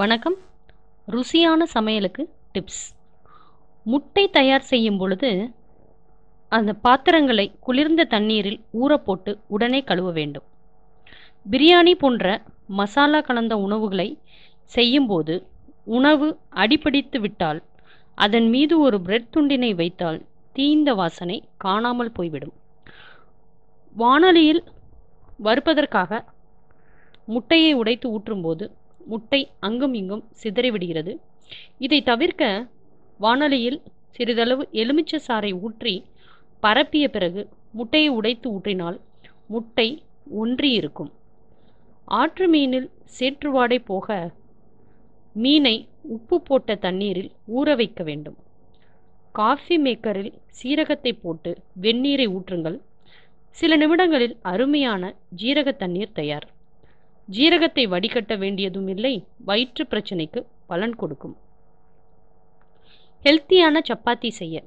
வணக்கம். ருசியான சமையலுக்கு டிப்ஸ் முட்டை தயார் செய்யும் பொழுது அந்த பாத்திரங்களை குளிர்ந்த தண்ணீரில் ஊறப்போட்டு உடனே கழுவ வேண்டும். பிரியாணி போன்ற மசாலா கலந்த உணவுகளை செய்யும்போது உணவு அடிபிடித்து விட்டால் அதன் மீது ஒரு பிரெட் துண்டினை வைத்தால் தீந்த வாசனை காணாமல் போய்விடும். வானொலியில் வறுப்பதற்காக முட்டையை உடைத்து ஊற்றும்போது முட்டை அங்கும் இங்கும் சிதறிவிடுகிறது இதை தவிர்க்க வானொலியில் சிறிதளவு எலுமிச்சை சாறை ஊற்றி பரப்பிய பிறகு முட்டையை உடைத்து ஊற்றினால் முட்டை ஒன்றி இருக்கும். ஆற்று மீனில் சேற்றுவாடை போக மீனை உப்பு போட்ட தண்ணீரில் ஊற வைக்க வேண்டும். காஃபி மேக்கரில் சீரகத்தை போட்டு வெந்நீரை ஊற்றுங்கள். சில நிமிடங்களில் அருமையான ஜீரக தண்ணீர் தயார். ஜீரகத்தை வடிகட்ட வேண்டியதும் இல்லை வயிற்று பிரச்சனைக்கு பலன் கொடுக்கும். ஹெல்த்தியான சப்பாத்தி செய்ய.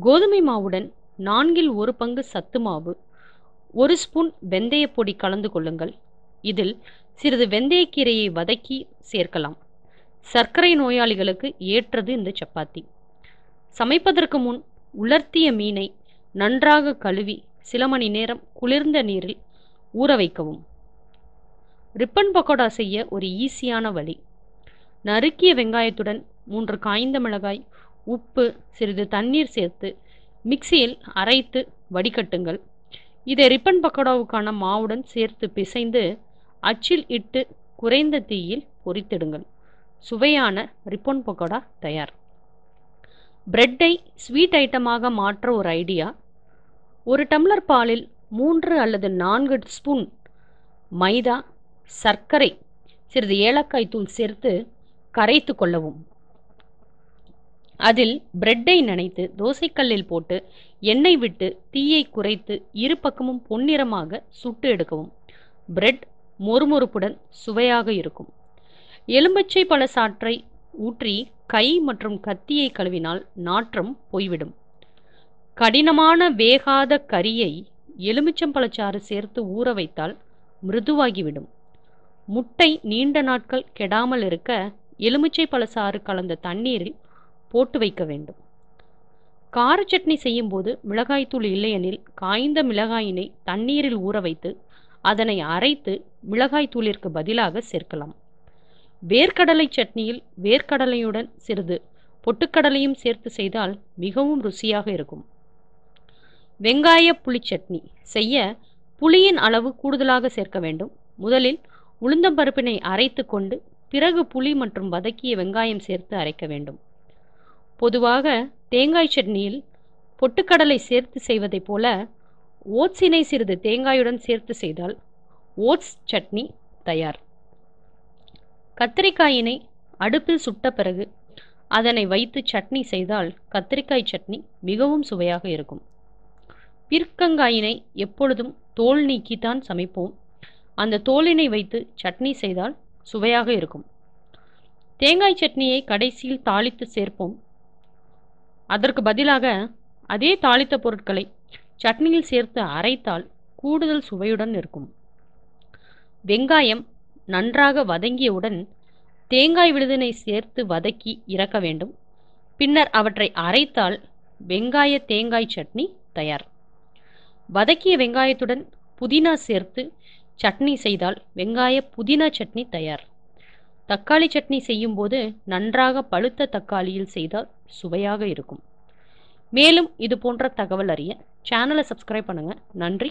கோதுமை மாவுடன் நான்கில் ஒரு பங்கு சத்து மாவு ஒரு ஸ்பூன் வெந்தய பொடி கலந்து கொள்ளுங்கள். இதில் சிறிது வெந்தயக்கீரையை வதக்கி சேர்க்கலாம். சர்க்கரை நோயாளிகளுக்கு ஏற்றது இந்த சப்பாத்தி. சமைப்பதற்கு முன் உலர்த்திய மீனை நன்றாக கழுவி சில மணி நேரம் குளிர்ந்த நீரில் ஊற வைக்கவும். ரிப்பன் பக்கோடா செய்ய ஒரு ஈஸியான வழி. நறுக்கிய வெங்காயத்துடன் மூன்று காய்ந்த மிளகாய் உப்பு சிறிது தண்ணீர் சேர்த்து மிக்சியில் அரைத்து வடிகட்டுங்கள். இதை ரிப்பன் பக்கோடாவுக்கான மாவுடன் சேர்த்து பிசைந்து அச்சில் இட்டு குறைந்த தீயில் பொரித்திடுங்கள். சுவையான ரிப்பன் பக்கோடா தயார். பிரெட்டை ஸ்வீட் ஐட்டமாக மாற்ற ஒரு ஐடியா. ஒரு டம்ளர் பாலில் மூன்று அல்லது நான்கு ஸ்பூன் மைதா சர்க்கரை சிறிது ஏலக்காய் தூள் சேர்த்து கரைத்து கொள்ளவும். அதில் பிரெட்டை நனைத்து தோசைக்கல்லில் போட்டு எண்ணெய் விட்டு தீயை குறைத்து இரு பக்கமும் பொன்னிறமாக சுட்டு எடுக்கவும். பிரெட் மொறுமொறுப்புடன் சுவையாக இருக்கும். எலும்பச்சை பழ சாற்றை ஊற்றி கை மற்றும் கத்தியை கழுவினால் நாற்றம் போய்விடும். கடினமான வேகாத கறியை எலுமிச்சம்பழச்சாறு சேர்த்து ஊற வைத்தால் மிருதுவாகிவிடும். முட்டை நீண்ட நாட்கள் கெடாமல் இருக்க எலுமிச்சை பழசாறு கலந்த தண்ணீரில் போட்டு வைக்க வேண்டும். கார சட்னி செய்யும்போது மிளகாய்த்தூள் இல்லையெனில் காய்ந்த மிளகாயினை தண்ணீரில் ஊற வைத்து அதனை அரைத்து மிளகாய்த்தூளிற்கு பதிலாக சேர்க்கலாம். வேர்க்கடலை சட்னியில் வேர்க்கடலையுடன் சிறிது பொட்டுக்கடலையும் சேர்த்து செய்தால் மிகவும் ருசியாக இருக்கும். வெங்காய புளி சட்னி செய்ய புளியின் அளவு கூடுதலாக சேர்க்க வேண்டும். முதலில் உளுந்தம்பருப்பினை அரைத்து கொண்டு பிறகு புளி மற்றும் வதக்கிய வெங்காயம் சேர்த்து அரைக்க வேண்டும். பொதுவாக தேங்காய் சட்னியில் பொட்டுக்கடலை சேர்த்து செய்வதைப் போல ஓட்ஸினை சிறிது தேங்காயுடன் சேர்த்து செய்தால் ஓட்ஸ் சட்னி தயார். கத்திரிக்காயினை அடுப்பில் சுட்ட பிறகு அதனை வைத்து சட்னி செய்தால் கத்திரிக்காய் சட்னி மிகவும் சுவையாக இருக்கும். பிற்கங்காயினை எப்பொழுதும் தோல் நீக்கித்தான் சமைப்போம். அந்த தோலினை வைத்து சட்னி செய்தால் சுவையாக இருக்கும். தேங்காய் சட்னியை கடைசியில் தாளித்து சேர்ப்போம். அதற்கு பதிலாக அதே தாளித்த பொருட்களை சட்னியில் சேர்த்து அரைத்தால் கூடுதல் சுவையுடன் இருக்கும். வெங்காயம் நன்றாக வதங்கியவுடன் தேங்காய் விழுதினை சேர்த்து வதக்கி இறக்க வேண்டும். பின்னர் அவற்றை அரைத்தால் வெங்காய தேங்காய் சட்னி தயார். வதக்கிய வெங்காயத்துடன் புதினா சேர்த்து சட்னி செய்தால் வெங்காய புதினா சட்னி தயார். தக்காளி சட்னி செய்யும்போது நன்றாக பழுத்த தக்காளியில் செய்தால் சுவையாக இருக்கும். மேலும் இது போன்ற தகவல் அறிய சேனலை சப்ஸ்கிரைப் பண்ணுங்கள் நன்றி.